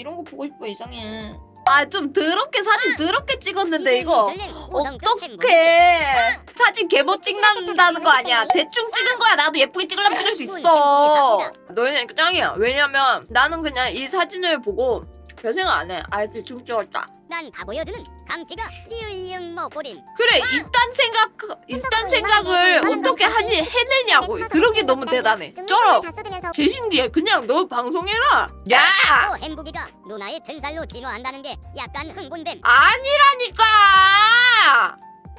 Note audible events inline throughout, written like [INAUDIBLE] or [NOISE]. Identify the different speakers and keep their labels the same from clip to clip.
Speaker 1: 이런 거 보고 싶어 이상해.
Speaker 2: 아 좀 더럽게 사진 더럽게 찍었는데 이거
Speaker 3: 어떡해
Speaker 2: 어떡해? 사진 개못 찍는다는 거 아니야. 대충 찍은 거야. 나도 예쁘게 찍으려면 찍을 수 있어. 너희는 짱이야. 왜냐면 나는 그냥 이 사진을 보고 별 생각 안 해. 아 대충 찍었다.
Speaker 3: 난 바보여드는 감튀가 리을이응 먹고림.
Speaker 2: 그래 이딴 생각 이딴 생각을 어떻게 하니 해내냐고. 그런 게 너무 대단해. 쩔어 개 신기해 그냥 너 방송해라. 야!
Speaker 3: 또 행복이가 누나의 등살로 진화한다는 게 약간 흥분됨.
Speaker 2: 아니라니까!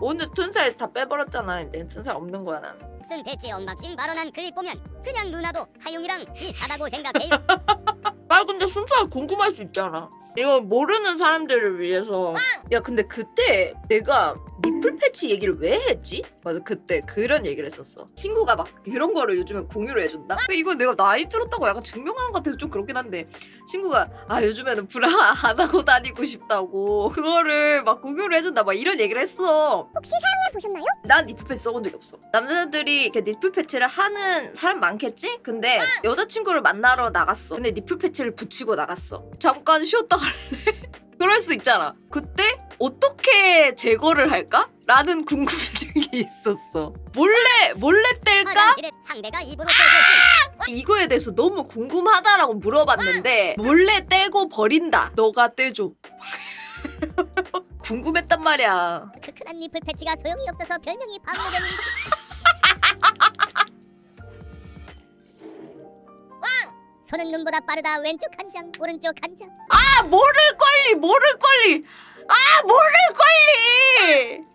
Speaker 2: 오늘 튼살 다 빼버렸잖아. 이제 튼살 없는 거야 난
Speaker 3: 쓴 대체 언박싱 발언한 클립 보면 그냥 누나도 하용이랑 비슷하다고 생각해요 [LAUGHS]
Speaker 2: 아 근데 순수하게 궁금할 수 있잖아 이거 모르는 사람들을 위해서 야 근데 그때 내가 니플 패치 얘기를 왜 했지? 맞아 그때 그런 얘기를 했었어 친구가 막 이런 거를 요즘에 공유를 해준다? 이거 내가 나이 들었다고 약간 증명하는 것 같아서 좀 그렇긴 한데 친구가 아 요즘에는 브라 안 하고 다니고 싶다고 그거를 막 공유를 해준다 막 이런 얘기를 했어
Speaker 4: 혹시 사용해 보셨나요?
Speaker 2: 난 니플 패치 써본 적이 없어. 남자들이 이렇게 니플 패치를 하는 사람 많겠지? 근데 여자친구를 만나러 나갔어. 근데 니플 패치를 붙이고 나갔어. 잠깐 쉬었다 갈래? [LAUGHS] 그럴 수 있잖아. 그때 어떻게 제거를 할까? 라는 궁금증이 [LAUGHS] 있었어. 몰래 몰래 뗄까?
Speaker 3: 화장실에 상대가 입으로 떼줬지
Speaker 2: 이거에 대해서 너무 궁금하다라고 물어봤는데 몰래 떼고 버린다. 너가 떼줘. [LAUGHS] 궁금했단 말이야.
Speaker 3: 크크한 니플 패치가 소용이 없어서 별명이 방모견인 손은 눈보다 빠르다. 왼쪽 한 장 오른쪽 한장.
Speaker 2: 아 모를 권리 모를 권리. 아 모를 권리